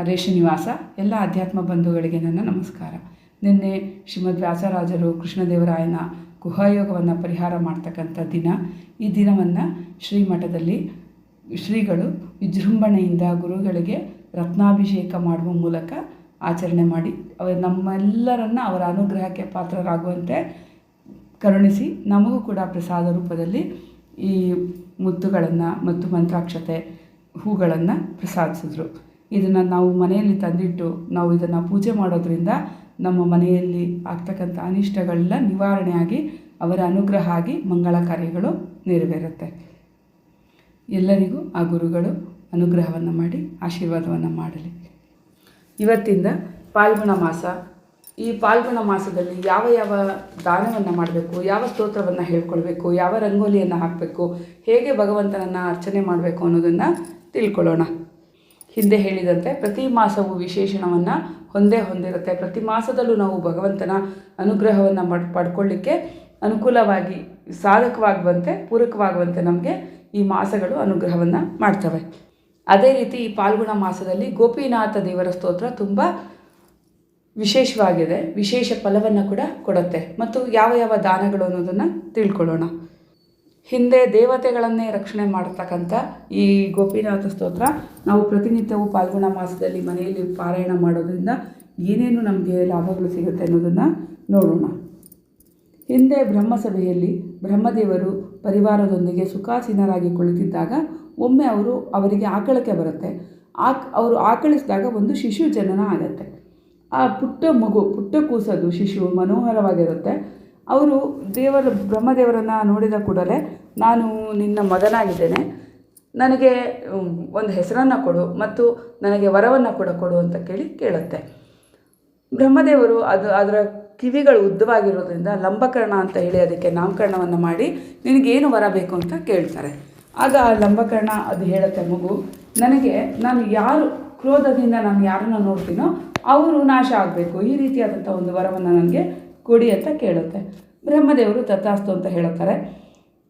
ಹರೇ ಶ್ರೀನಿವಾಸ ಎಲ್ಲ ಅಧ್ಯಾತ್ಮ ಬಂಧುಗಳಿಗೆ ನನ್ನ ನಮಸ್ಕಾರ. ನಿನ್ನೆ ಶ್ರೀಮದ್ ವ್ಯಾಸರಾಜರು ಕೃಷ್ಣದೇವರಾಯನ ಗುಹಾಯೋಗವನ್ನು ಪರಿಹಾರ ಮಾಡ್ತಕ್ಕಂಥ ದಿನ. ಈ ದಿನವನ್ನು ಶ್ರೀಮಠದಲ್ಲಿ ಶ್ರೀಗಳು ವಿಜೃಂಭಣೆಯಿಂದ ಗುರುಗಳಿಗೆ ರತ್ನಾಭಿಷೇಕ ಮಾಡುವ ಮೂಲಕ ಆಚರಣೆ ಮಾಡಿ, ಅವ ನಮ್ಮೆಲ್ಲರನ್ನ ಅವರ ಅನುಗ್ರಹಕ್ಕೆ ಪಾತ್ರರಾಗುವಂತೆ ಕರುಣಿಸಿ, ನಮಗೂ ಕೂಡ ಪ್ರಸಾದ ರೂಪದಲ್ಲಿ ಈ ಮುತ್ತುಗಳನ್ನು ಮತ್ತು ಮಂತ್ರಾಕ್ಷತೆ ಹೂಗಳನ್ನು ಪ್ರಸಾದಿಸಿದ್ರು. ಇದನ್ನು ನಾವು ಮನೆಯಲ್ಲಿ ತಂದಿಟ್ಟು ನಾವು ಇದನ್ನು ಪೂಜೆ ಮಾಡೋದ್ರಿಂದ ನಮ್ಮ ಮನೆಯಲ್ಲಿ ಆಗ್ತಕ್ಕಂಥ ಅನಿಷ್ಟಗಳೆಲ್ಲ ನಿವಾರಣೆಯಾಗಿ ಅವರ ಅನುಗ್ರಹ ಆಗಿ ಮಂಗಳ ಕಾರ್ಯಗಳು ನೆರವೇರುತ್ತೆ. ಎಲ್ಲರಿಗೂ ಆ ಗುರುಗಳು ಅನುಗ್ರಹವನ್ನು ಮಾಡಿ, ಆಶೀರ್ವಾದವನ್ನು ಮಾಡಲಿ. ಇವತ್ತಿಂದ ಪಾಲ್ಗುಣ ಮಾಸ. ಈ ಪಾಲ್ಗುಣ ಮಾಸದಲ್ಲಿ ಯಾವ ಯಾವ ದಾನವನ್ನು ಮಾಡಬೇಕು, ಯಾವ ಸ್ತೋತ್ರವನ್ನು ಹೇಳ್ಕೊಳ್ಬೇಕು, ಯಾವ ರಂಗೋಲಿಯನ್ನು ಹಾಕಬೇಕು, ಹೇಗೆ ಭಗವಂತನನ್ನು ಅರ್ಚನೆ ಮಾಡಬೇಕು ಅನ್ನೋದನ್ನು ತಿಳ್ಕೊಳ್ಳೋಣ. ಹಿಂದೆ ಹೇಳಿದಂತೆ ಪ್ರತಿ ಮಾಸವು ವಿಶೇಷಣವನ್ನು ಹೊಂದೇ ಹೊಂದಿರುತ್ತೆ. ಪ್ರತಿ ಮಾಸದಲ್ಲೂ ನಾವು ಭಗವಂತನ ಅನುಗ್ರಹವನ್ನು ಮಾಡಿ ಪಡ್ಕೊಳ್ಳಿಕ್ಕೆ ಅನುಕೂಲವಾಗಿ, ಸಾಧಕವಾಗುವಂತೆ, ಪೂರಕವಾಗುವಂತೆ ನಮಗೆ ಈ ಮಾಸಗಳು ಅನುಗ್ರಹವನ್ನು ಮಾಡ್ತವೆ. ಅದೇ ರೀತಿ ಈ ಪಾಲ್ಗುಣ ಮಾಸದಲ್ಲಿ ಗೋಪಿನಾಥ ದೇವರ ಸ್ತೋತ್ರ ತುಂಬ ವಿಶೇಷವಾಗಿದೆ. ವಿಶೇಷ ಫಲವನ್ನು ಕೂಡ ಕೊಡುತ್ತೆ. ಮತ್ತು ಯಾವ ಯಾವ ದಾನಗಳು ಅನ್ನೋದನ್ನು ತಿಳ್ಕೊಳ್ಳೋಣ. ಹಿಂದೆ ದೇವತೆಗಳನ್ನೇ ರಕ್ಷಣೆ ಮಾಡತಕ್ಕಂಥ ಈ ಗೋಪಿನಾಥ ಸ್ತೋತ್ರ. ನಾವು ಪ್ರತಿನಿತ್ಯವೂ ಪಾಲ್ಗುಣ ಮಾಸದಲ್ಲಿ ಮನೆಯಲ್ಲಿ ಪಾರಾಯಣ ಮಾಡೋದ್ರಿಂದ ಏನೇನು ನಮಗೆ ಲಾಭಗಳು ಸಿಗುತ್ತೆ ಅನ್ನೋದನ್ನು ನೋಡೋಣ. ಹಿಂದೆ ಬ್ರಹ್ಮಸಭೆಯಲ್ಲಿ ಬ್ರಹ್ಮದೇವರು ಪರಿವಾರದೊಂದಿಗೆ ಸುಖಾಸೀನರಾಗಿ ಕುಳಿತಿದ್ದಾಗ ಒಮ್ಮೆ ಅವರು ಅವರಿಗೆ ಆಕಳಕ್ಕೆ ಬರುತ್ತೆ. ಆಕ್, ಅವರು ಆಕಳಿಸಿದಾಗ ಒಂದು ಶಿಶು ಜನನ ಆಗುತ್ತೆ. ಆ ಪುಟ್ಟ ಮಗು, ಪುಟ್ಟ ಕೂಸದು ಶಿಶು ಮನೋಹರವಾಗಿರುತ್ತೆ. ಅವರು ದೇವರ, ಬ್ರಹ್ಮದೇವರನ್ನು ನೋಡಿದ ಕೂಡಲೇ ನಾನು ನಿನ್ನ ಮಗನಾಗಿದ್ದೇನೆ. ನನಗೆ ಒಂದು ಹೆಸರನ್ನು ಕೊಡು ಮತ್ತು ನನಗೆ ವರವನ್ನು ಕೂಡ ಕೊಡು ಅಂತ ಕೇಳಿ ಕೇಳುತ್ತೆ. ಬ್ರಹ್ಮದೇವರು ಅದು, ಅದರ ಕಿವಿಗಳು ಉದ್ದವಾಗಿರೋದ್ರಿಂದ ಲಂಬಕರ್ಣ ಅಂತ ಹೇಳಿ ಅದಕ್ಕೆ ನಾಮಕರಣವನ್ನು ಮಾಡಿ ನಿನಗೇನು ವರ ಬೇಕು ಅಂತ ಕೇಳ್ತಾರೆ. ಆಗ ಆ ಲಂಬಕರ್ಣ ಅದು ಹೇಳುತ್ತೆ, ಮಗು, ನನಗೆ, ನಾನು ಯಾರು, ಕ್ರೋಧದಿಂದ ನಾನು ಯಾರನ್ನು ನೋಡ್ತೀನೋ ಅವರು ನಾಶ ಆಗಬೇಕು. ಈ ರೀತಿಯಾದಂಥ ಒಂದು ವರವನ್ನು ನನಗೆ ಕೊಡಿ ಅಂತ ಕೇಳುತ್ತೆ. ಬ್ರಹ್ಮದೇವರು ತಥಾಸ್ತು ಅಂತ ಹೇಳುತ್ತಾರೆ.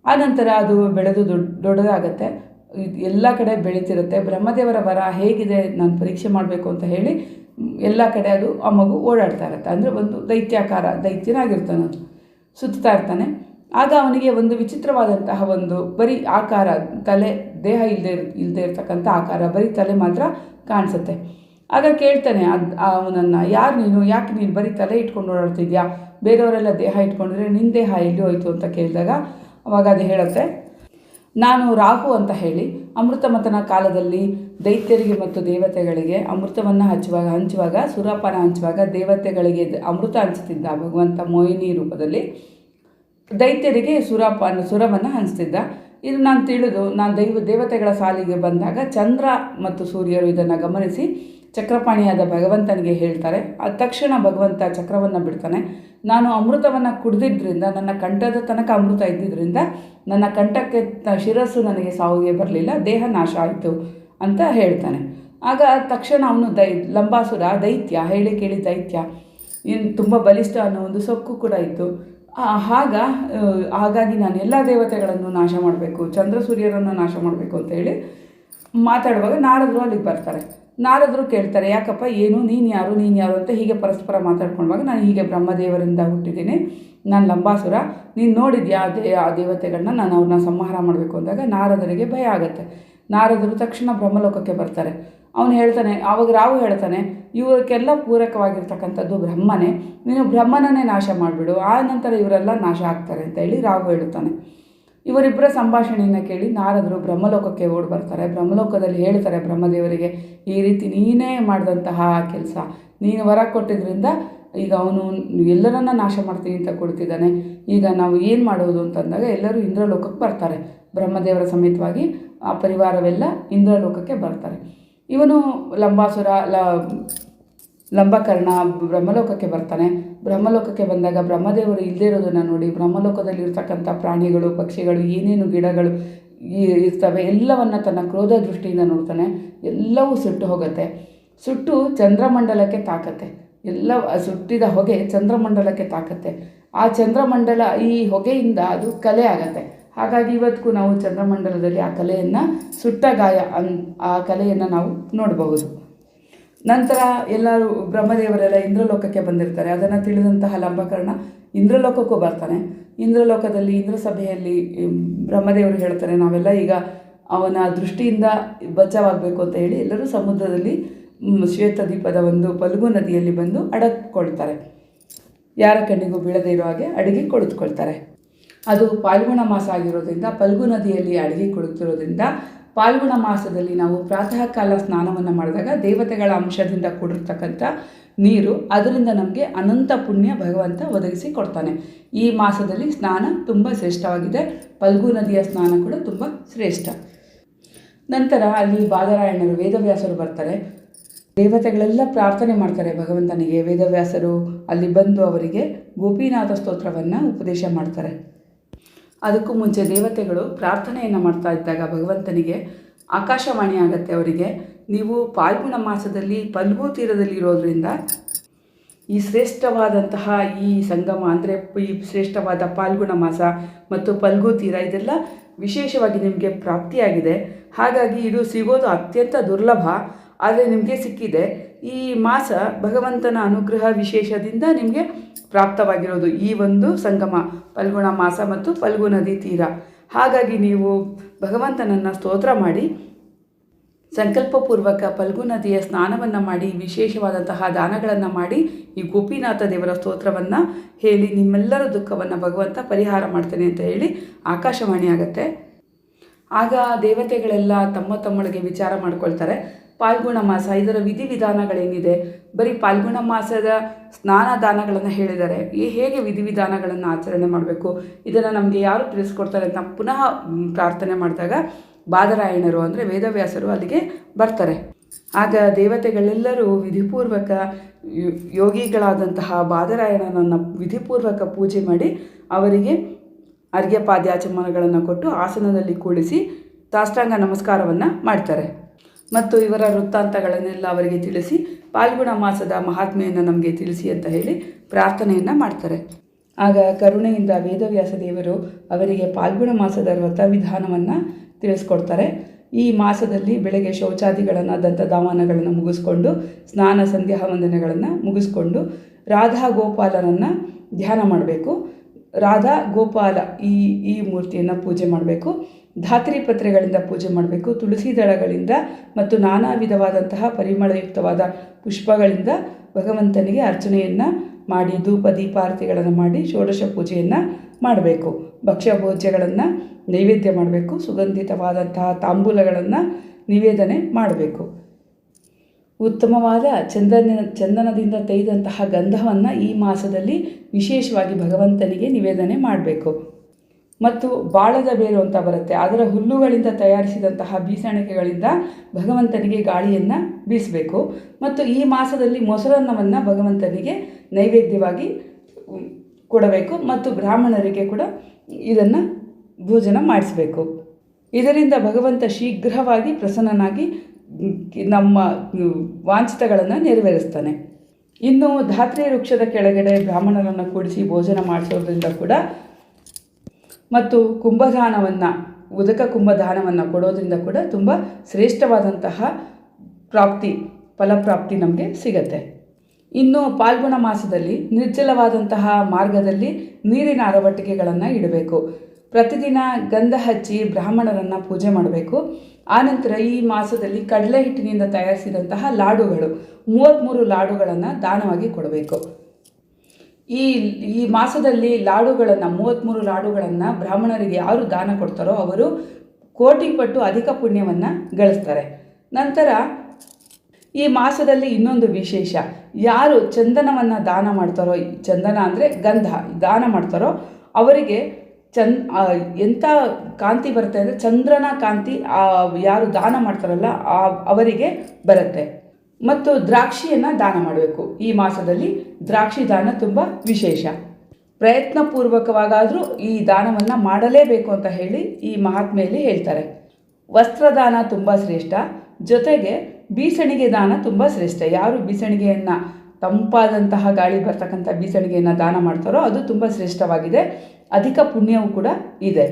ಆನಂತರ ಅದು ಬೆಳೆದು ದೊಡ್ಡ ದೊಡ್ಡದಾಗತ್ತೆ. ಎಲ್ಲ ಕಡೆ ಬೆಳೀತಿರುತ್ತೆ. ಬ್ರಹ್ಮದೇವರ ವರ ಹೇಗಿದೆ, ನಾನು ಪರೀಕ್ಷೆ ಮಾಡಬೇಕು ಅಂತ ಹೇಳಿ, ಎಲ್ಲ ಕಡೆ ಅದು ಆ ಮಗು ಓಡಾಡ್ತಾ ಇರುತ್ತೆ. ಅಂದರೆ ಒಂದು ದೈತ್ಯಾಕಾರ, ದೈತ್ಯನಾಗಿರ್ತಾನೆ ಅದು. ಸುತ್ತಾ ಇರ್ತಾನೆ. ಆಗ ಅವನಿಗೆ ಒಂದು ವಿಚಿತ್ರವಾದಂತಹ ಒಂದು ಬರೀ ಆಕಾರ, ತಲೆ, ದೇಹ ಇಲ್ಲದೆ ಇಲ್ಲದೆ ಇರ್ತಕ್ಕಂಥ ಆಕಾರ, ಬರೀ ತಲೆ ಮಾತ್ರ ಕಾಣಿಸುತ್ತೆ. ಆಗ ಕೇಳ್ತಾನೆ, ಅದು ಅವನನ್ನು, ಯಾರು ನೀನು? ಯಾಕೆ ನೀನು ಬರೀ ತಲೆ ಇಟ್ಕೊಂಡು ಓಡಾಡ್ತಿದ್ಯಾ? ಬೇರೆಯವರೆಲ್ಲ ದೇಹ ಇಟ್ಕೊಂಡ್ರೆ ನಿನ್ನ ದೇಹ ಎಲ್ಲಿ ಹೋಯಿತು? ಅಂತ ಕೇಳಿದಾಗ ಅವಾಗ ಅದು ಹೇಳುತ್ತೆ, ನಾನು ರಾಹು ಅಂತ ಹೇಳಿ ಅಮೃತಮತನ ಕಾಲದಲ್ಲಿ ದೈತ್ಯರಿಗೆ ಮತ್ತು ದೇವತೆಗಳಿಗೆ ಅಮೃತವನ್ನು ಹಚ್ಚುವಾಗ ಹಂಚುವಾಗ ಸುರಪಾನ ಹಂಚುವಾಗ ದೇವತೆಗಳಿಗೆ ಅಮೃತ ಹಂಚುತ್ತಿದ್ದ ಭಗವಂತ ಮೋಹಿನಿ ರೂಪದಲ್ಲಿ ದೈತ್ಯರಿಗೆ ಸುರಪಾನ ಸುರವನ್ನು ಹಂಚ್ತಿದ್ದ. ಇದು ನಾನು ತಿಳಿದು, ನಾನು ದೈವ, ದೇವತೆಗಳ ಸಾಲಿಗೆ ಬಂದಾಗ ಚಂದ್ರ ಮತ್ತು ಸೂರ್ಯರು ಇದನ್ನು ಗಮನಿಸಿ ಚಕ್ರಪಾಣಿಯಾದ ಭಗವಂತನಿಗೆ ಹೇಳ್ತಾರೆ ಆ ತಕ್ಷಣ ಭಗವಂತ ಚಕ್ರವನ್ನು ಬಿಡ್ತಾನೆ. ನಾನು ಅಮೃತವನ್ನು ಕುಡಿದಿದ್ದರಿಂದ ನನ್ನ ಕಂಠದ ತನಕ ಅಮೃತ ಇದ್ದಿದ್ದರಿಂದ ನನ್ನ ಕಂಠಕ್ಕೆ ಶಿರಸ್ಸು ನನಗೆ ಸಾವಿಗೆ ಬರಲಿಲ್ಲ, ದೇಹ ನಾಶ ಆಯಿತು ಅಂತ ಹೇಳ್ತಾನೆ. ಆಗ ತಕ್ಷಣ ಅವನು ದೈ, ಲಂಬಾಸುರ, ದೈತ್ಯ, ಹೇಳಿ ಕೇಳಿ ದೈತ್ಯ, ಏನು ತುಂಬ ಬಲಿಷ್ಠ ಅನ್ನೋ ಒಂದು ಸೊಕ್ಕು ಕೂಡ ಇತ್ತು. ಆಗ ಹಾಗಾಗಿ ನಾನು ಎಲ್ಲ ದೇವತೆಗಳನ್ನು ನಾಶ ಮಾಡಬೇಕು, ಚಂದ್ರ ಸೂರ್ಯರನ್ನು ನಾಶ ಮಾಡಬೇಕು ಅಂತ ಹೇಳಿ ಮಾತಾಡುವಾಗ ನಾರದರು ಅಲ್ಲಿಗೆ ಬರ್ತಾರೆ. ನಾರದರು ಕೇಳ್ತಾರೆ, ಯಾಕಪ್ಪ, ಏನು? ನೀನು ಯಾರು? ನೀನು ಯಾರು? ಅಂತ ಹೀಗೆ ಪರಸ್ಪರ ಮಾತಾಡ್ಕೊಳ್ಳುವಾಗ ನಾನು ಹೀಗೆ ಬ್ರಹ್ಮದೇವರಿಂದ ಹುಟ್ಟಿದ್ದೀನಿ. ನಾನು ಲಂಬಾಸುರ. ನೀನು ನೋಡಿದ್ಯಾ ದೇ, ಆ ದೇವತೆಗಳನ್ನ? ನಾನು ಅವ್ರನ್ನ ಸಂಹಾರ ಮಾಡಬೇಕು ಅಂದಾಗ ನಾರದರಿಗೆ ಭಯ ಆಗುತ್ತೆ. ನಾರದರು ತಕ್ಷಣ ಬ್ರಹ್ಮಲೋಕಕ್ಕೆ ಬರ್ತಾರೆ. ಅವನು ಹೇಳ್ತಾನೆ, ಆವಾಗ ರಾವು ಹೇಳ್ತಾನೆ ಇವರಕ್ಕೆಲ್ಲ ಪೂರಕವಾಗಿರ್ತಕ್ಕಂಥದ್ದು ಬ್ರಹ್ಮನೇ. ನೀನು ಬ್ರಹ್ಮನನ್ನೇ ನಾಶ ಮಾಡಿಬಿಡು. ಆ ನಂತರ ಇವರೆಲ್ಲ ನಾಶ ಆಗ್ತಾರೆ ಅಂತ ಹೇಳಿ ರಾವು ಹೇಳುತ್ತಾನೆ. ಇವರಿಬ್ಬರ ಸಂಭಾಷಣೆಯನ್ನು ಕೇಳಿ ನಾರದರು ಬ್ರಹ್ಮಲೋಕಕ್ಕೆ ಓಡಿ ಬರ್ತಾರೆ. ಬ್ರಹ್ಮಲೋಕದಲ್ಲಿ ಹೇಳ್ತಾರೆ ಬ್ರಹ್ಮದೇವರಿಗೆ, ಈ ರೀತಿ ನೀನೇ ಮಾಡಿದಂತಹ ಕೆಲಸ. ನೀನು ವರ ಕೊಟ್ಟಿದ್ರಿಂದ ಈಗ ಅವನು ಎಲ್ಲರನ್ನ ನಾಶ ಮಾಡ್ತೀನಿ ಅಂತ ಕೊಡ್ತಿದ್ದಾನೆ. ಈಗ ನಾವು ಏನು ಮಾಡೋದು ಅಂತಂದಾಗ ಎಲ್ಲರೂ ಇಂದ್ರಲೋಕಕ್ಕೆ ಬರ್ತಾರೆ. ಬ್ರಹ್ಮದೇವರ ಸಮೇತವಾಗಿ ಆ ಪರಿವಾರವೆಲ್ಲ ಇಂದ್ರಲೋಕಕ್ಕೆ ಬರ್ತಾರೆ. ಇವನು ಲಂಬಾಸುರ, ಲ ಲಂಬಕರ್ಣ ಬ್ರಹ್ಮಲೋಕಕ್ಕೆ ಬರ್ತಾನೆ. ಬ್ರಹ್ಮಲೋಕಕ್ಕೆ ಬಂದಾಗ ಬ್ರಹ್ಮದೇವರು ಇಲ್ಲದೆ ಇರೋದನ್ನು ನೋಡಿ ಬ್ರಹ್ಮಲೋಕದಲ್ಲಿ ಇರ್ತಕ್ಕಂಥ ಪ್ರಾಣಿಗಳು, ಪಕ್ಷಿಗಳು, ಏನೇನು ಗಿಡಗಳು ಇರ್ತವೆ, ಎಲ್ಲವನ್ನು ತನ್ನ ಕ್ರೋಧ ದೃಷ್ಟಿಯಿಂದ ನೋಡ್ತಾನೆ. ಎಲ್ಲವೂ ಸುಟ್ಟು ಹೋಗುತ್ತೆ. ಸುಟ್ಟು ಚಂದ್ರಮಂಡಲಕ್ಕೆ ತಾಕತ್ತೆ. ಎಲ್ಲ ಸುಟ್ಟಿದ ಹೊಗೆ ಚಂದ್ರಮಂಡಲಕ್ಕೆ ತಾಕತ್ತೆ. ಆ ಚಂದ್ರಮಂಡಲ ಈ ಹೊಗೆಯಿಂದ ಅದು ಕಲೆ ಆಗತ್ತೆ. ಹಾಗಾಗಿ ಇವತ್ತಿಗೂ ನಾವು ಚಂದ್ರಮಂಡಲದಲ್ಲಿ ಆ ಕಲೆಯನ್ನು, ಸುಟ್ಟ ಗಾಯ ಅನ್ ಆ ಕಲೆಯನ್ನು ನಾವು ನೋಡಬಹುದು. ನಂತರ ಎಲ್ಲರೂ ಬ್ರಹ್ಮದೇವರೆಲ್ಲ ಇಂದ್ರಲೋಕಕ್ಕೆ ಬಂದಿರ್ತಾರೆ. ಅದನ್ನು ತಿಳಿದಂತಹ ಲಂಬಕರ್ಣ ಇಂದ್ರಲೋಕಕ್ಕೂ ಬರ್ತಾನೆ. ಇಂದ್ರಲೋಕದಲ್ಲಿ ಇಂದ್ರ ಸಭೆಯಲ್ಲಿ ಬ್ರಹ್ಮದೇವರು ಹೇಳ್ತಾರೆ, ನಾವೆಲ್ಲ ಈಗ ಅವನ ದೃಷ್ಟಿಯಿಂದ ಬಚಾವಾಗಬೇಕು ಅಂತ ಹೇಳಿ ಎಲ್ಲರೂ ಸಮುದ್ರದಲ್ಲಿ ಶ್ವೇತ ದೀಪದ ಒಂದು ಪಲ್ಗು ನದಿಯಲ್ಲಿ ಬಂದು ಅಡಕ್ಕೊಳ್ತಾರೆ ಯಾರ ಕಣ್ಣಿಗೂ ಬೀಳದೇ ಇರೋ ಹಾಗೆ ಅಡುಗೆ ಕುಳಿತುಕೊಳ್ತಾರೆ ಅದು ಪಾಲ್ಗುಣ ಮಾಸ ಆಗಿರೋದ್ರಿಂದ, ಪಲ್ಗು ನದಿಯಲ್ಲಿ ಅಡುಗೆ ಕುಳಿತಿರೋದ್ರಿಂದ ಪಾಲ್ಗುಣ ಮಾಸದಲ್ಲಿ ನಾವು ಪ್ರಾತಃ ಕಾಲ ಸ್ನಾನವನ್ನು ಮಾಡಿದಾಗ ದೇವತೆಗಳ ಅಂಶದಿಂದ ಕೂಡಿರ್ತಕ್ಕಂಥ ನೀರು ಅದರಿಂದ ನಮಗೆ ಅನಂತ ಪುಣ್ಯ ಭಗವಂತ ಒದಗಿಸಿ ಕೊಡ್ತಾನೆ. ಈ ಮಾಸದಲ್ಲಿ ಸ್ನಾನ ತುಂಬ ಶ್ರೇಷ್ಠವಾಗಿದೆ. ಪಲ್ಗು ನದಿಯ ಸ್ನಾನ ಕೂಡ ತುಂಬ ಶ್ರೇಷ್ಠ. ನಂತರ ಅಲ್ಲಿ ಬಾದರಾಯಣರು ವೇದವ್ಯಾಸರು ಬರ್ತಾರೆ. ದೇವತೆಗಳೆಲ್ಲ ಪ್ರಾರ್ಥನೆ ಮಾಡ್ತಾರೆ. ಭಗವಂತನಿಗೆ ವೇದವ್ಯಾಸರು ಅಲ್ಲಿ ಬಂದು ಅವರಿಗೆ ಗೋಪಿನಾಥ ಸ್ತೋತ್ರವನ್ನು ಉಪದೇಶ ಮಾಡ್ತಾರೆ. ಅದಕ್ಕೂ ಮುಂಚೆ ದೇವತೆಗಳು ಪ್ರಾರ್ಥನೆಯನ್ನು ಮಾಡ್ತಾ ಇದ್ದಾಗ ಭಗವಂತನಿಗೆ ಆಕಾಶವಾಣಿ ಆಗತ್ತೆ ಅವರಿಗೆ. ನೀವು ಪಾಲ್ಗುಣ ಮಾಸದಲ್ಲಿ, ಪಲ್ಗು ತೀರದಲ್ಲಿ ಇರೋದ್ರಿಂದ ಈ ಶ್ರೇಷ್ಠವಾದಂತಹ ಈ ಸಂಗಮ ಅಂದರೆ ಈ ಶ್ರೇಷ್ಠವಾದ ಪಾಲ್ಗುಣ ಮಾಸ ಮತ್ತು ಪಲ್ಗು ತೀರ ಇದೆಲ್ಲ ವಿಶೇಷವಾಗಿ ನಿಮಗೆ ಪ್ರಾಪ್ತಿಯಾಗಿದೆ. ಹಾಗಾಗಿ ಇದು ಸಿಗೋದು ಅತ್ಯಂತ ದುರ್ಲಭ. ಆದರೆ ನಿಮಗೆ ಸಿಕ್ಕಿದೆ. ಈ ಮಾಸ ಭಗವಂತನ ಅನುಗ್ರಹ ವಿಶೇಷದಿಂದ ನಿಮಗೆ ಪ್ರಾಪ್ತವಾಗಿರೋದು ಈ ಒಂದು ಸಂಗಮ ಪಲ್ಗುಣ ಮಾಸ ಮತ್ತು ಫಲ್ಗು ನದಿ ತೀರ. ಹಾಗಾಗಿ ನೀವು ಭಗವಂತನನ್ನು ಸ್ತೋತ್ರ ಮಾಡಿ, ಸಂಕಲ್ಪಪೂರ್ವಕ ಫಲ್ಗು ನದಿಯ ಸ್ನಾನವನ್ನು ಮಾಡಿ, ವಿಶೇಷವಾದಂತಹ ದಾನಗಳನ್ನು ಮಾಡಿ, ಈ ಗೋಪಿನಾಥ ದೇವರ ಸ್ತೋತ್ರವನ್ನು ಹೇಳಿ ನಿಮ್ಮೆಲ್ಲರ ದುಃಖವನ್ನು ಭಗವಂತ ಪರಿಹಾರ ಮಾಡ್ತೇನೆ ಅಂತ ಹೇಳಿ ಆಕಾಶವಾಣಿ ಆಗತ್ತೆ ಆಗ ದೇವತೆಗಳೆಲ್ಲ ತಮ್ಮ ತಮ್ಮೊಳಗೆ ವಿಚಾರ ಮಾಡ್ಕೊಳ್ತಾರೆ. ಪಾಲ್ಗುಣ ಮಾಸ, ಇದರ ವಿಧಿವಿಧಾನಗಳೇನಿದೆ? ಬರೀ ಪಾಲ್ಗುಣ ಮಾಸದ ಸ್ನಾನ ದಾನಗಳನ್ನು ಹೇಳಿದ್ದಾರೆ ಈ ಹೇಗೆ ವಿಧಿವಿಧಾನಗಳನ್ನು ಆಚರಣೆ ಮಾಡಬೇಕು? ಇದನ್ನು ನಮಗೆ ಯಾರು ತಿಳಿಸ್ಕೊಡ್ತಾರೆ ಅಂತ ಪುನಃ ಪ್ರಾರ್ಥನೆ ಮಾಡಿದಾಗ ಬಾದರಾಯಣರು ಅಂದರೆ ವೇದವ್ಯಾಸರು ಅಲ್ಲಿಗೆ ಬರ್ತಾರೆ. ಆಗ ದೇವತೆಗಳೆಲ್ಲರೂ ವಿಧಿಪೂರ್ವಕ ಯೋಗಿಗಳಾದಂತಹ ಬಾದರಾಯಣನನ್ನು ವಿಧಿಪೂರ್ವಕ ಪೂಜೆ ಮಾಡಿ ಅವರಿಗೆ ಅರ್ಘ್ಯಪಾದ್ಯಾಚಮನಗಳನ್ನು ಕೊಟ್ಟು ಆಸನದಲ್ಲಿ ಕೂಡಿಸಿ ಸಾಷ್ಟಾಂಗ ನಮಸ್ಕಾರವನ್ನು ಮಾಡ್ತಾರೆ. ಮತ್ತು ಇವರ ವೃತ್ತಾಂತಗಳನ್ನೆಲ್ಲ ಅವರಿಗೆ ತಿಳಿಸಿ ಪಾಲ್ಗುಣ ಮಾಸದ ಮಹಾತ್ಮೆಯನ್ನು ನಮಗೆ ತಿಳಿಸಿ ಅಂತ ಹೇಳಿ ಪ್ರಾರ್ಥನೆಯನ್ನು ಮಾಡ್ತಾರೆ. ಆಗ ಕರುಣೆಯಿಂದ ವೇದವ್ಯಾಸ ದೇವರು ಅವರಿಗೆ ಪಾಲ್ಗುಣ ಮಾಸದ ವ್ರತ ವಿಧಾನವನ್ನು ತಿಳಿಸ್ಕೊಡ್ತಾರೆ. ಈ ಮಾಸದಲ್ಲಿ ಬೆಳಗ್ಗೆ ಶೌಚಾದಿಗಳನ್ನು ದಂತಧಾವನಗಳನ್ನು ಮುಗಿಸ್ಕೊಂಡು, ಸ್ನಾನ ಸಂಧ್ಯಾ ವಂದನೆಗಳನ್ನು ಮುಗಿಸ್ಕೊಂಡು ರಾಧಾ ಗೋಪಾಲನನ್ನು ಧ್ಯಾನ ಮಾಡಬೇಕು. ರಾಧಾ ಗೋಪಾಲ ಈ ಈ ಮೂರ್ತಿಯನ್ನು ಪೂಜೆ ಮಾಡಬೇಕು. ಧಾತ್ರಿ ಪತ್ರೆಗಳಿಂದ ಪೂಜೆ ಮಾಡಬೇಕು, ತುಳಸಿ ದಳಗಳಿಂದ ಮತ್ತು ನಾನಾ ವಿಧವಾದಂತಹ ಪರಿಮಳಯುಕ್ತವಾದ ಪುಷ್ಪಗಳಿಂದ ಭಗವಂತನಿಗೆ ಅರ್ಚನೆಯನ್ನು ಮಾಡಿ, ಧೂಪ ದೀಪಾರತಿಗಳನ್ನು ಮಾಡಿ, ಷೋಡಶ ಪೂಜೆಯನ್ನು ಮಾಡಬೇಕು. ಭಕ್ಷ್ಯ ಭೋಜ್ಯಗಳನ್ನು ನೈವೇದ್ಯ ಮಾಡಬೇಕು, ಸುಗಂಧಿತವಾದಂತಹ ತಾಂಬೂಲಗಳನ್ನು ನಿವೇದನೆ ಮಾಡಬೇಕು. ಉತ್ತಮವಾದ ಚಂದನ, ಚಂದನದಿಂದ ತೆಗೆದಂತಹ ಗಂಧವನ್ನು ಈ ಮಾಸದಲ್ಲಿ ವಿಶೇಷವಾಗಿ ಭಗವಂತನಿಗೆ ನಿವೇದನೆ ಮಾಡಬೇಕು. ಮತ್ತು ಬಾಳದ ಬೇರು ಅಂತ ಬರುತ್ತೆ. ಅದರ ಹುಲ್ಲುಗಳಿಂದ ತಯಾರಿಸಿದಂತಹ ಬೀಸಣಿಕೆಗಳಿಂದ ಭಗವಂತನಿಗೆ ಗಾಳಿಯನ್ನು ಬೀಸಬೇಕು. ಮತ್ತು ಈ ಮಾಸದಲ್ಲಿ ಮೊಸರನ್ನವನ್ನು ಭಗವಂತನಿಗೆ ನೈವೇದ್ಯವಾಗಿ ಕೊಡಬೇಕು ಮತ್ತು ಬ್ರಾಹ್ಮಣರಿಗೆ ಕೂಡ ಇದನ್ನು ಭೋಜನ ಮಾಡಿಸಬೇಕು. ಇದರಿಂದ ಭಗವಂತ ಶೀಘ್ರವಾಗಿ ಪ್ರಸನ್ನನಾಗಿ ನಮ್ಮ ವಾಂಛಿತಗಳನ್ನು ನೆರವೇರಿಸ್ತಾನೆ. ಇನ್ನು ಧಾತ್ರಿ ವೃಕ್ಷದ ಕೆಳಗಡೆ ಬ್ರಾಹ್ಮಣರನ್ನು ಕೂಡಿಸಿ ಭೋಜನ ಮಾಡಿಸೋದ್ರಿಂದ ಕೂಡ ಮತ್ತು ಕುಂಭದಾನವನ್ನು, ಉದಕ ಕುಂಭದಾನವನ್ನು ಕೊಡೋದ್ರಿಂದ ಕೂಡ ತುಂಬ ಶ್ರೇಷ್ಠವಾದಂತಹ ಪ್ರಾಪ್ತಿ, ಫಲಪ್ರಾಪ್ತಿ ನಮಗೆ ಸಿಗತ್ತೆ. ಇನ್ನು ಪಾಲ್ಗುಣ ಮಾಸದಲ್ಲಿ ನಿರ್ಜಲವಾದಂತಹ ಮಾರ್ಗದಲ್ಲಿ ನೀರಿನ ಅರವಟಿಕೆಗಳನ್ನು ಇಡಬೇಕು. ಪ್ರತಿದಿನ ಗಂಧ ಹಚ್ಚಿ ಬ್ರಾಹ್ಮಣರನ್ನು ಪೂಜೆ ಮಾಡಬೇಕು. ಆನಂತರ ಈ ಮಾಸದಲ್ಲಿ ಕಡಲೆ ಹಿಟ್ಟಿನಿಂದ ತಯಾರಿಸಿದಂತಹ ಲಾಡುಗಳು ಮೂವತ್ತ್ಮೂರು ಲಾಡುಗಳನ್ನು ದಾನವಾಗಿ ಕೊಡಬೇಕು. ಈ ಈ ಮಾಸದಲ್ಲಿ ಲಾಡುಗಳನ್ನು ಮೂವತ್ತ್ಮೂರು ಲಾಡುಗಳನ್ನು ಬ್ರಾಹ್ಮಣರಿಗೆ ಯಾರು ದಾನ ಕೊಡ್ತಾರೋ ಅವರು ಕೋಟಿ ಪಟ್ಟು ಅಧಿಕ ಪುಣ್ಯವನ್ನು ಗಳಿಸ್ತಾರೆ. ನಂತರ ಈ ಮಾಸದಲ್ಲಿ ಇನ್ನೊಂದು ವಿಶೇಷ, ಯಾರು ಚಂದನವನ್ನು ದಾನ ಮಾಡ್ತಾರೋ, ಚಂದನ ಅಂದರೆ ಗಂಧ ದಾನ ಮಾಡ್ತಾರೋ, ಅವರಿಗೆ ಚಂದ್ ಎಂಥ ಕಾಂತಿ ಬರುತ್ತೆ ಅಂದರೆ ಚಂದ್ರನ ಕಾಂತಿ ಯಾರು ದಾನ ಮಾಡ್ತಾರಲ್ಲ ಅವರಿಗೆ ಬರುತ್ತೆ. ಮತ್ತು ದ್ರಾಕ್ಷಿಯನ್ನು ದಾನ ಮಾಡಬೇಕು. ಈ ಮಾಸದಲ್ಲಿ ದ್ರಾಕ್ಷಿ ದಾನ ತುಂಬ ವಿಶೇಷ. ಪ್ರಯತ್ನಪೂರ್ವಕವಾಗಾದರೂ ಈ ದಾನವನ್ನು ಮಾಡಲೇಬೇಕು ಅಂತ ಹೇಳಿ ಈ ಮಹಾತ್ಮೆಯಲ್ಲಿ ಹೇಳ್ತಾರೆ. ವಸ್ತ್ರದಾನ ತುಂಬ ಶ್ರೇಷ್ಠ. ಜೊತೆಗೆ ಬೀಸಣಿಗೆ ದಾನ ತುಂಬ ಶ್ರೇಷ್ಠ. ಯಾರು ಬೀಸಣಿಗೆಯನ್ನು ತಂಪಾದಂತಹ ಗಾಳಿ ಬರ್ತಕ್ಕಂಥ ಬೀಸಣಿಗೆಯನ್ನು ದಾನ ಮಾಡ್ತಾರೋ ಅದು ತುಂಬ ಶ್ರೇಷ್ಠವಾಗಿದೆ. ಅಧಿಕ ಪುಣ್ಯವೂ ಕೂಡ ಇದೆ.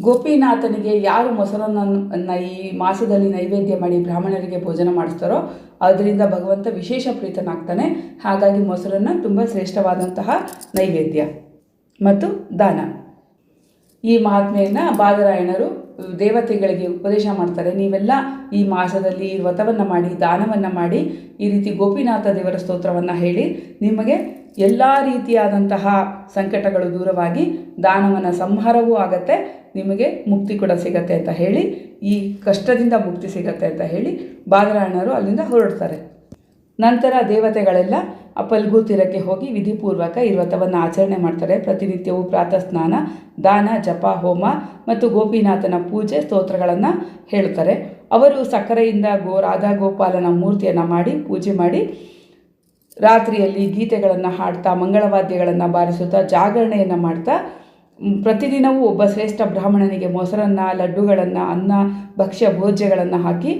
ಗೋಪಿನಾಥನಿಗೆ ಯಾರು ಮೊಸರನ್ನು ಈ ಮಾಸದಲ್ಲಿ ನೈವೇದ್ಯ ಮಾಡಿ ಬ್ರಾಹ್ಮಣರಿಗೆ ಭೋಜನ ಮಾಡಿಸ್ತಾರೋ, ಅದರಿಂದ ಭಗವಂತ ವಿಶೇಷ ಪ್ರೀತನಾಗ್ತಾನೆ. ಹಾಗಾಗಿ ಮೊಸರನ್ನು ತುಂಬ ಶ್ರೇಷ್ಠವಾದಂತಹ ನೈವೇದ್ಯ. ಮತ್ತು ದಾನ. ಈ ಮಹಾತ್ಮೆಯನ್ನು ಬಾದರಾಯಣರು ದೇವತೆಗಳಿಗೆ ಉಪದೇಶ ಮಾಡ್ತಾರೆ. ನೀವೆಲ್ಲ ಈ ಮಾಸದಲ್ಲಿ ವ್ರತವನ್ನು ಮಾಡಿ, ದಾನವನ್ನು ಮಾಡಿ, ಈ ರೀತಿ ಗೋಪಿನಾಥ ದೇವರ ಸ್ತೋತ್ರವನ್ನು ಹೇಳಿ, ನಿಮಗೆ ಎಲ್ಲ ರೀತಿಯಾದಂತಹ ಸಂಕಟಗಳು ದೂರವಾಗಿ ದಾನವನ ಸಂಹಾರವೂ ಆಗತ್ತೆ, ನಿಮಗೆ ಮುಕ್ತಿ ಕೂಡ ಸಿಗತ್ತೆ ಅಂತ ಹೇಳಿ, ಈ ಕಷ್ಟದಿಂದ ಮುಕ್ತಿ ಸಿಗತ್ತೆ ಅಂತ ಹೇಳಿ ಬಾದರಾಯಣರು ಅಲ್ಲಿಂದ ಹೊರಡ್ತಾರೆ. ನಂತರ ದೇವತೆಗಳೆಲ್ಲ ಅಪಲ್ಗೂ ತೀರಕ್ಕೆ ಹೋಗಿ ವಿಧಿಪೂರ್ವಕ ಈ ವ್ರತವನ್ನು ಆಚರಣೆ ಮಾಡ್ತಾರೆ. ಪ್ರತಿನಿತ್ಯವೂ ಪ್ರಾತಃ ಸ್ನಾನ, ದಾನ, ಜಪ, ಹೋಮ ಮತ್ತು ಗೋಪಿನಾಥನ ಪೂಜೆ ಸ್ತೋತ್ರಗಳನ್ನು ಹೇಳ್ತಾರೆ. ಅವರು ಸಕ್ಕರೆಯಿಂದ ಗೋ ರಾಧಾ ಗೋಪಾಲನ ಮೂರ್ತಿಯನ್ನು ಮಾಡಿ, ಪೂಜೆ ಮಾಡಿ ರಾತ್ರಿಯಲ್ಲಿ ಗೀತೆಗಳನ್ನು ಹಾಡ್ತಾ, ಮಂಗಳವಾದ್ಯಗಳನ್ನು ಬಾರಿಸುತ್ತಾ, ಜಾಗರಣೆಯನ್ನು ಮಾಡ್ತಾ ಪ್ರತಿದಿನವೂ ಒಬ್ಬ ಶ್ರೇಷ್ಠ ಬ್ರಾಹ್ಮಣನಿಗೆ ಮೊಸರನ್ನ, ಲಡ್ಡುಗಳನ್ನು, ಅನ್ನ, ಭಕ್ಷ್ಯ, ಭೋಜ್ಯಗಳನ್ನು ಹಾಕಿ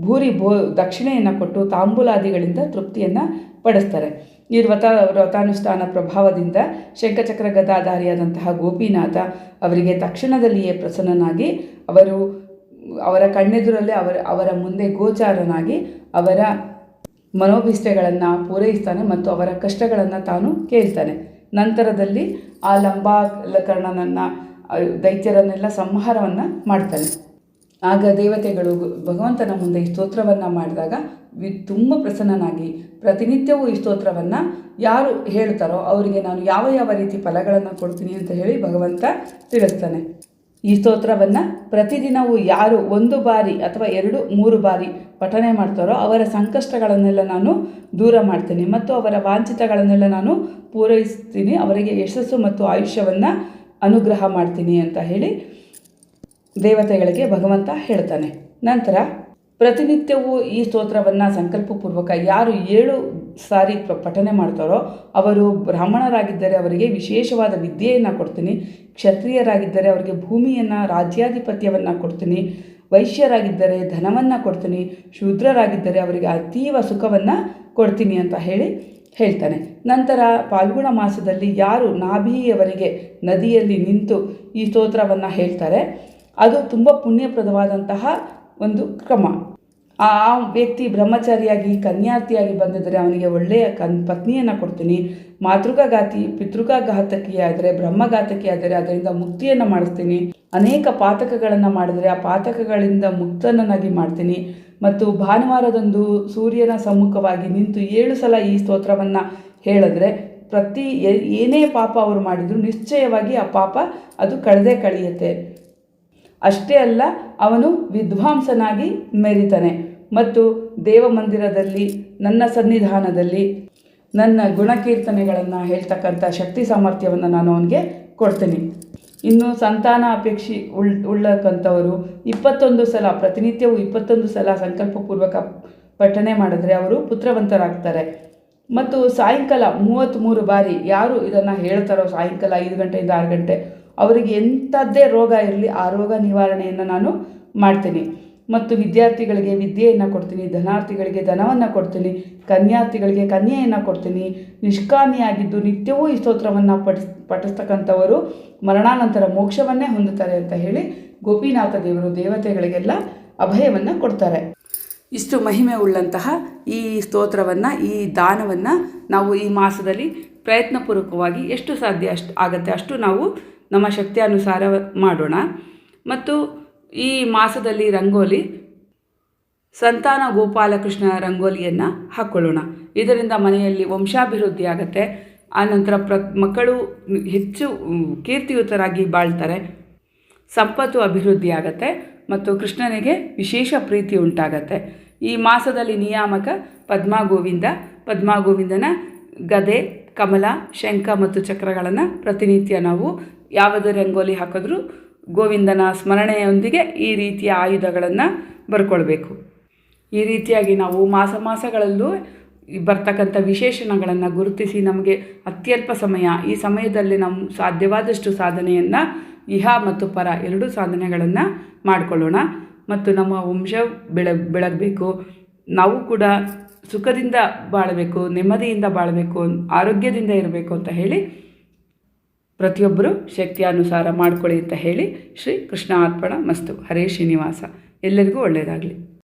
ಭೂರಿ ಭೋ, ದಕ್ಷಿಣೆಯನ್ನು ಕೊಟ್ಟು ತಾಂಬೂಲಾದಿಗಳಿಂದ ತೃಪ್ತಿಯನ್ನು ಪಡಿಸ್ತಾರೆ. ಈ ವ್ರತ, ವ್ರತಾನುಷ್ಠಾನ ಪ್ರಭಾವದಿಂದ ಶಂಖಚಕ್ರ ಗದಾಧಾರಿಯಾದಂತಹ ಗೋಪಿನಾಥ ಅವರಿಗೆ ತಕ್ಷಣದಲ್ಲಿಯೇ ಪ್ರಸನ್ನನಾಗಿ ಅವರು ಅವರ ಕಣ್ಣೆದುರಲ್ಲೇ ಅವರ ಅವರ ಮುಂದೆ ಗೋಚಾರನಾಗಿ ಅವರ ಮನೋಭಿಷ್ಟಗಳನ್ನು ಪೂರೈಸ್ತಾನೆ ಮತ್ತು ಅವರ ಕಷ್ಟಗಳನ್ನು ತಾನು ಕೇಳ್ತಾನೆ. ನಂತರದಲ್ಲಿ ಆ ಲಂಬಾಕರ್ಣನನ್ನು ದೈತ್ಯರನ್ನೆಲ್ಲ ಸಂಹಾರವನ್ನು ಮಾಡ್ತಾನೆ. ಆಗ ದೇವತೆಗಳು ಭಗವಂತನ ಮುಂದೆ ಈ ಸ್ತೋತ್ರವನ್ನು ಮಾಡಿದಾಗ ವಿ ತುಂಬ ಪ್ರಸನ್ನನಾಗಿ ಪ್ರತಿನಿತ್ಯವೂ ಈ ಸ್ತೋತ್ರವನ್ನು ಯಾರು ಹೇಳ್ತಾರೋ ಅವರಿಗೆ ನಾನು ಯಾವ ಯಾವ ರೀತಿ ಫಲಗಳನ್ನು ಕೊಡ್ತೀನಿ ಅಂತ ಹೇಳಿ ಭಗವಂತ ತಿಳಿಸ್ತಾನೆ. ಈ ಸ್ತೋತ್ರವನ್ನು ಪ್ರತಿದಿನವೂ ಯಾರು ಒಂದು ಬಾರಿ ಅಥವಾ ಎರಡು, ಮೂರು ಬಾರಿ ಪಠನೆ ಮಾಡ್ತಾರೋ ಅವರ ಸಂಕಷ್ಟಗಳನ್ನೆಲ್ಲ ನಾನು ದೂರ ಮಾಡ್ತೀನಿ ಮತ್ತು ಅವರ ವಾಂಛಿತಗಳನ್ನೆಲ್ಲ ನಾನು ಪೂರೈಸ್ತೀನಿ, ಅವರಿಗೆ ಯಶಸ್ಸು ಮತ್ತು ಆಯುಷ್ಯವನ್ನು ಅನುಗ್ರಹ ಮಾಡ್ತೀನಿ ಅಂತ ಹೇಳಿ ದೇವತೆಗಳಿಗೆ ಭಗವಂತ ಹೇಳ್ತಾನೆ. ನಂತರ ಪ್ರತಿನಿತ್ಯವೂ ಈ ಸ್ತೋತ್ರವನ್ನು ಸಂಕಲ್ಪಪೂರ್ವಕ ಯಾರು ಏಳು ಸಾರಿ ಪಠನೆ ಮಾಡ್ತಾರೋ ಅವರು ಬ್ರಾಹ್ಮಣರಾಗಿದ್ದರೆ ಅವರಿಗೆ ವಿಶೇಷವಾದ ವಿದ್ಯೆಯನ್ನು ಕೊಡ್ತೀನಿ, ಕ್ಷತ್ರಿಯರಾಗಿದ್ದರೆ ಅವರಿಗೆ ಭೂಮಿಯನ್ನು, ರಾಜ್ಯಾಧಿಪತ್ಯವನ್ನು ಕೊಡ್ತೀನಿ, ವೈಶ್ಯರಾಗಿದ್ದರೆ ಧನವನ್ನು ಕೊಡ್ತೀನಿ, ಶೂದ್ರರಾಗಿದ್ದರೆ ಅವರಿಗೆ ಅತೀವ ಸುಖವನ್ನು ಕೊಡ್ತೀನಿ ಅಂತ ಹೇಳಿ ಹೇಳ್ತಾನೆ. ನಂತರ ಪಾಲ್ಗುಣ ಮಾಸದಲ್ಲಿ ಯಾರು ನಾಭಿಯವರಿಗೆ ನದಿಯಲ್ಲಿ ನಿಂತು ಈ ಸ್ತೋತ್ರವನ್ನು ಹೇಳ್ತಾರೆ, ಅದು ತುಂಬ ಪುಣ್ಯಪ್ರದವಾದಂತಹ ಒಂದು ಕ್ರಮ. ಆ ವ್ಯಕ್ತಿ ಬ್ರಹ್ಮಚಾರಿಯಾಗಿ ಕನ್ಯಾರ್ಥಿಯಾಗಿ ಬಂದಿದ್ದರೆ ಅವನಿಗೆ ಒಳ್ಳೆಯ ಕನ್, ಪತ್ನಿಯನ್ನು ಕೊಡ್ತೀನಿ. ಮಾತೃಕಾಘಾತಿ ಪಿತೃಕಾಘಾತಕಿ ಆದರೆ ಬ್ರಹ್ಮಘಾತಕಿ ಆದರೆ ಅದರಿಂದ ಮುಕ್ತಿಯನ್ನು ಮಾಡಿಸ್ತೀನಿ. ಅನೇಕ ಪಾತಕಗಳನ್ನು ಮಾಡಿದರೆ ಆ ಪಾತಕಗಳಿಂದ ಮುಕ್ತನನ್ನಾಗಿ ಮಾಡ್ತೀನಿ. ಮತ್ತು ಭಾನುವಾರದಂದು ಸೂರ್ಯನ ಸಮ್ಮುಖವಾಗಿ ನಿಂತು ಏಳು ಸಲ ಈ ಸ್ತೋತ್ರವನ್ನು ಹೇಳಿದ್ರೆ ಪ್ರತಿ ಏನೇ ಪಾಪ ಅವರು ಮಾಡಿದರೂ ನಿಶ್ಚಯವಾಗಿ ಆ ಪಾಪ ಅದು ಕಳೆದೇ ಕಳೆಯುತ್ತೆ. ಅಷ್ಟೇ ಅಲ್ಲ ಅವನು ವಿದ್ವಾಂಸನಾಗಿ ಮೆರಿತಾನೆ. ಮತ್ತು ದೇವಮಂದಿರದಲ್ಲಿ, ನನ್ನ ಸನ್ನಿಧಾನದಲ್ಲಿ, ನನ್ನ ಗುಣಕೀರ್ತನೆಗಳನ್ನು ಹೇಳ್ತಕ್ಕಂಥ ಶಕ್ತಿ ಸಾಮರ್ಥ್ಯವನ್ನು ನಾನು ಅವನಿಗೆ ಕೊಡ್ತೀನಿ. ಇನ್ನು ಸಂತಾನ ಅಪೇಕ್ಷಿ ಉಳ್ ಉಳ್ಳಕ್ಕಂಥವರು ಇಪ್ಪತ್ತೊಂದು ಸಲ, ಪ್ರತಿನಿತ್ಯವೂ ಇಪ್ಪತ್ತೊಂದು ಸಲ ಸಂಕಲ್ಪಪೂರ್ವಕ ಪಠನೆ ಮಾಡಿದ್ರೆ ಅವರು ಪುತ್ರವಂತರಾಗ್ತಾರೆ. ಮತ್ತು ಸಾಯಂಕಾಲ ಮೂವತ್ತ್ಮೂರು ಬಾರಿ ಯಾರು ಇದನ್ನು ಹೇಳ್ತಾರೋ ಸಾಯಂಕಾಲ ಐದು ಗಂಟೆಯಿಂದ ಆರು ಗಂಟೆ ಅವರಿಗೆ ಎಂಥದ್ದೇ ರೋಗ ಇರಲಿ ಆ ರೋಗ ನಿವಾರಣೆಯನ್ನು ನಾನು ಮಾಡ್ತೀನಿ. ಮತ್ತು ವಿದ್ಯಾರ್ಥಿಗಳಿಗೆ ವಿದ್ಯೆಯನ್ನು ಕೊಡ್ತೀನಿ, ಧನಾರ್ಥಿಗಳಿಗೆ ಧನವನ್ನು ಕೊಡ್ತೀನಿ, ಕನ್ಯಾರ್ಥಿಗಳಿಗೆ ಕನ್ಯೆಯನ್ನು ಕೊಡ್ತೀನಿ, ನಿಷ್ಕಾಮಿಯಾಗಿದ್ದು ನಿತ್ಯವೂ ಈ ಸ್ತೋತ್ರವನ್ನು ಪಠಿಸ್ ಪಠಿಸ್ತಕ್ಕಂಥವರು ಮರಣಾನಂತರ ಮೋಕ್ಷವನ್ನೇ ಹೊಂದುತ್ತಾರೆ ಅಂತ ಹೇಳಿ ಗೋಪಿನಾಥ ದೇವರು ದೇವತೆಗಳಿಗೆಲ್ಲ ಅಭಯವನ್ನು ಕೊಡ್ತಾರೆ. ಇಷ್ಟು ಮಹಿಮೆ ಉಳ್ಳಂತಹ ಈ ಸ್ತೋತ್ರವನ್ನು, ಈ ದಾನವನ್ನು ನಾವು ಈ ಮಾಸದಲ್ಲಿ ಪ್ರಯತ್ನಪೂರ್ವಕವಾಗಿ ಎಷ್ಟು ಸಾಧ್ಯ ಅಷ್ಟು ಆಗುತ್ತೆ ಅಷ್ಟು ನಾವು ನಮ್ಮ ಶಕ್ತಿಯಾನುಸಾರ ಮಾಡೋಣ. ಮತ್ತು ಈ ಮಾಸದಲ್ಲಿ ರಂಗೋಲಿ, ಸಂತಾನ ಗೋಪಾಲಕೃಷ್ಣ ರಂಗೋಲಿಯನ್ನು ಹಾಕ್ಕೊಳ್ಳೋಣ ಇದರಿಂದ ಮನೆಯಲ್ಲಿ ವಂಶಾಭಿವೃದ್ಧಿ ಆಗುತ್ತೆ. ಆನಂತರ ಪ್ರ ಮಕ್ಕಳು ಹೆಚ್ಚು, ಕೀರ್ತಿಯುತರಾಗಿ ಬಾಳ್ತಾರೆ. ಸಂಪತ್ತು ಅಭಿವೃದ್ಧಿ ಆಗತ್ತೆ. ಮತ್ತು ಕೃಷ್ಣನಿಗೆ ವಿಶೇಷ ಪ್ರೀತಿ ಉಂಟಾಗತ್ತೆ. ಈ ಮಾಸದಲ್ಲಿ ನಿಯಾಮಕ ಪದ್ಮ ಗೋವಿಂದ ಪದ್ಮ ಗೋವಿಂದನ ಗದೆ, ಕಮಲ, ಶಂಖ ಮತ್ತು ಚಕ್ರಗಳನ್ನು ಪ್ರತಿನಿತ್ಯ ನಾವು ಯಾವುದೇ ರಂಗೋಲಿ ಹಾಕಿದ್ರೂ ಗೋವಿಂದನ ಸ್ಮರಣೆಯೊಂದಿಗೆ ಈ ರೀತಿಯ ಆಯುಧಗಳನ್ನು ಬರ್ಕೊಳ್ಬೇಕು. ಈ ರೀತಿಯಾಗಿ ನಾವು ಮಾಸ ಮಾಸಗಳಲ್ಲೂ ಬರ್ತಕ್ಕಂಥ ವಿಶೇಷಣಗಳನ್ನು ಗುರುತಿಸಿ ನಮಗೆ ಅತ್ಯಲ್ಪ ಸಮಯ, ಈ ಸಮಯದಲ್ಲಿ ನಾವು ಸಾಧ್ಯವಾದಷ್ಟು ಸಾಧನೆಯನ್ನು ಇಹ ಮತ್ತು ಪರ ಎರಡೂ ಸಾಧನೆಗಳನ್ನು ಮಾಡಿಕೊಳ್ಳೋಣ. ಮತ್ತು ನಮ್ಮ ವಂಶ ಬೆಳ, ಬೆಳಗಬೇಕು. ನಾವು ಕೂಡ ಸುಖದಿಂದ ಬಾಳಬೇಕು, ನೆಮ್ಮದಿಯಿಂದ ಬಾಳಬೇಕು, ಆರೋಗ್ಯದಿಂದ ಇರಬೇಕು ಅಂತ ಹೇಳಿ ಪ್ರತಿಯೊಬ್ಬರು ಶಕ್ತಿಯಾನುಸಾರ ಮಾಡ್ಕೊಳ್ಳಿ ಅಂತ ಹೇಳಿ ಶ್ರೀ ಕೃಷ್ಣ ಅರ್ಪಣ ಮಸ್ತು. ಹರೇ ಶ್ರೀನಿವಾಸ. ಎಲ್ಲರಿಗೂ ಒಳ್ಳೆಯದಾಗಲಿ.